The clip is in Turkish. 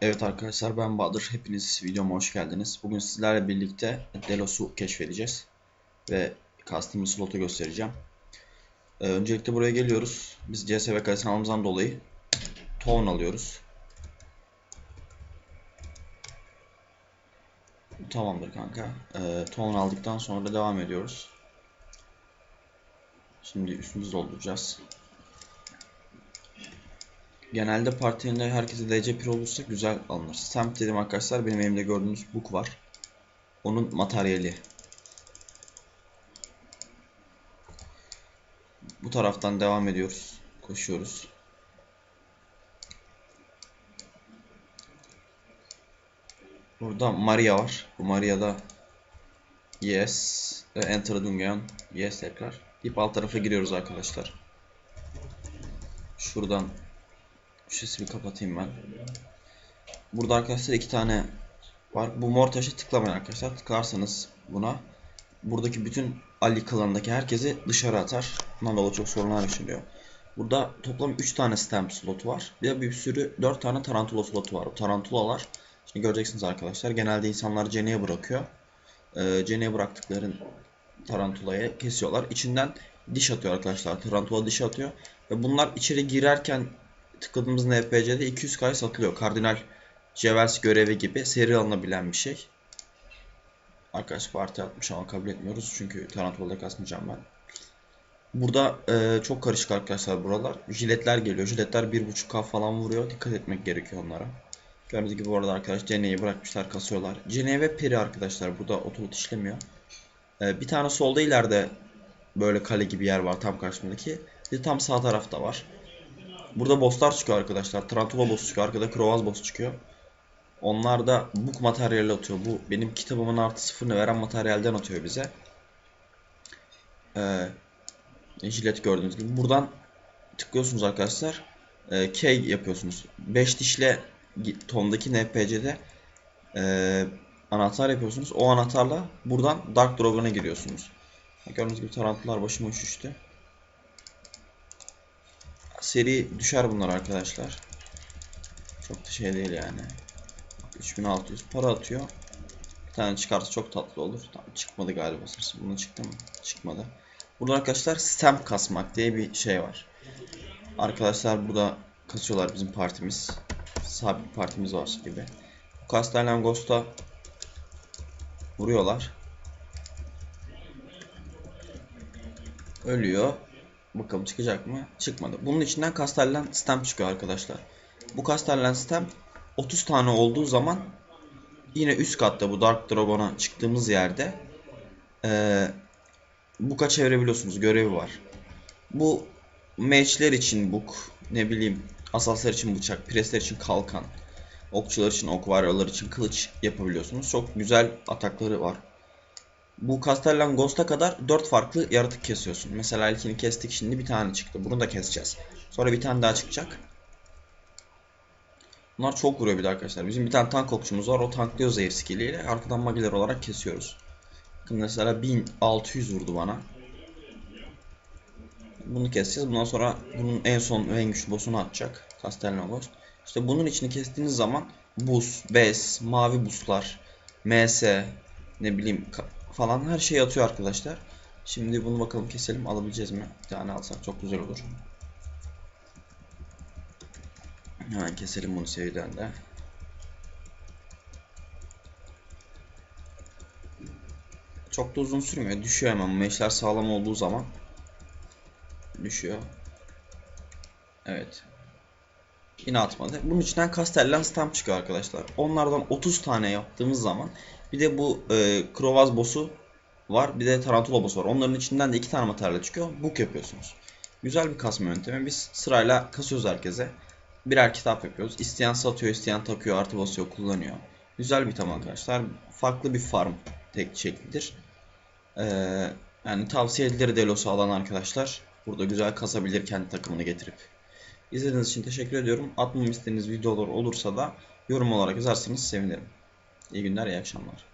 Evet arkadaşlar ben Bahadır. Hepiniz videoma hoş geldiniz. Bugün sizlerle birlikte Delos'u keşfedeceğiz. Ve custom slotu göstereceğim. Ee, öncelikle buraya geliyoruz. Biz CSV kalesini almamızdan dolayı Tone alıyoruz. Tamamdır kanka. Ee, Tone aldıktan sonra devam ediyoruz. Şimdi üstümüzü dolduracağız. Genelde partinin herkese DC Pro olursa güzel alınır. Stamp dedim arkadaşlar benim elimde gördüğünüz book var. Onun materyali. Bu taraftan devam ediyoruz. Koşuyoruz. Burada Maria var. Bu Maria'da Yes. Enter Dungeon. Yes tekrar. Deyip alt tarafa giriyoruz arkadaşlar. Şuradan şu sesimi kapatayım ben. Burada arkadaşlar iki tane var. Bu mor taşı tıklamayın arkadaşlar. Tıklarsanız buna buradaki bütün Ali klanındaki herkesi dışarı atar. Bundan dolayı çok sorunlar yaşanıyor. Burada toplam 3 tane stamp slotu var. Bir de bir sürü 4 tane tarantula slotu var. Bu tarantulalar şimdi göreceksiniz arkadaşlar. Genelde insanlar ceneye bırakıyor. Ee, ceneye bıraktıkların tarantulaya kesiyorlar. İçinden diş atıyor arkadaşlar. Tarantula diş atıyor. Ve bunlar içeri girerken tıkladığımız NPC'de 200K satılıyor. Kardinal Jevels görevi gibi seri alınabilen bir şey. Arkadaş parti atmış ama kabul etmiyoruz çünkü Tarantula'da kasmayacağım ben. Burada e, çok karışık arkadaşlar buralar. Jiletler geliyor. Jiletler 1.5K falan vuruyor. Dikkat etmek gerekiyor onlara. Gördüğünüz gibi bu arkadaş Cene'yi bırakmışlar kasıyorlar. Cene ve Peri arkadaşlar burada otolot işlemiyor. E, bir tane solda ileride böyle kale gibi yer var tam karşımdaki. Bir tam sağ tarafta var. Burada bosslar çıkıyor arkadaşlar. Tarantula boss çıkıyor. Arkada Krovaz boss çıkıyor. Onlar da book materyali atıyor. Bu benim kitabımın artı sıfırını veren materyalden atıyor bize. Ee, jilet gördüğünüz gibi. Buradan tıklıyorsunuz arkadaşlar. Ee, K yapıyorsunuz. 5 dişle tondaki NPC'de e, anahtar yapıyorsunuz. O anahtarla buradan Dark Dragon'a giriyorsunuz. Gördüğünüz gibi tarantular başıma üşüştü. Seri düşer bunlar arkadaşlar. Çok da şey değil yani. 3600 para atıyor. Bir tane çıkarsa çok tatlı olur. Tamam, çıkmadı galiba. Bunu çıktı mı? Çıkmadı. Burada arkadaşlar stamp kasmak diye bir şey var. Arkadaşlar burada kasıyorlar bizim partimiz. Sabit partimiz var gibi. Castellan Ghost'a vuruyorlar. Ölüyor. Bakalım çıkacak mı? Çıkmadı. Bunun içinden Castellan stamp çıkıyor arkadaşlar. Bu Castellan stamp 30 tane olduğu zaman yine üst katta bu Dark Dragon'a çıktığımız yerde ee, Book'a çevirebiliyorsunuz. Görevi var. Bu matchler için book, ne bileyim asaslar için bıçak, presler için kalkan, okçular için ok, varyolar için kılıç yapabiliyorsunuz. Çok güzel atakları var. Bu Castellan Ghost'a kadar 4 farklı yaratık kesiyorsun. Mesela ilkini kestik şimdi bir tane çıktı. Bunu da keseceğiz. Sonra bir tane daha çıkacak. Bunlar çok vuruyor bir de arkadaşlar. Bizim bir tane tank okçumuz var. O tanklıyor zayıf skilliyle. Arkadan magiler olarak kesiyoruz. Bakın mesela 1600 vurdu bana. Bunu keseceğiz. Bundan sonra bunun en son en güçlü boss'unu atacak. Castellan Ghost. İşte bunun içini kestiğiniz zaman buz, bez, mavi buzlar, ms, ne bileyim falan her şeyi atıyor arkadaşlar. Şimdi bunu bakalım keselim. Alabileceğiz mi? Bir tane alsak çok güzel olur. Hemen keselim bunu seriden de. Çok da uzun sürmüyor. Düşüyor hemen. Meşler sağlam olduğu zaman düşüyor. Evet. Yine atmadı. Bunun içinden Castellan Stamp çıkıyor arkadaşlar. Onlardan 30 tane yaptığımız zaman bir de bu e, Krovaz boss'u var. Bir de Tarantula boss'u var. Onların içinden de iki tane materyal çıkıyor. Book yapıyorsunuz. Güzel bir kasma yöntemi. Biz sırayla kasıyoruz herkese birer kitap yapıyoruz. İsteyen satıyor, isteyen takıyor, artı basıyor, kullanıyor. Güzel bir tam arkadaşlar. Farklı bir farm tek şeklidir. Ee, yani tavsiye edilir Delos'u alan arkadaşlar. Burada güzel kasabilir kendi takımını getirip. İzlediğiniz için teşekkür ediyorum. Atmamı istediğiniz videolar olursa da yorum olarak yazarsanız sevinirim. İyi günler, iyi akşamlar.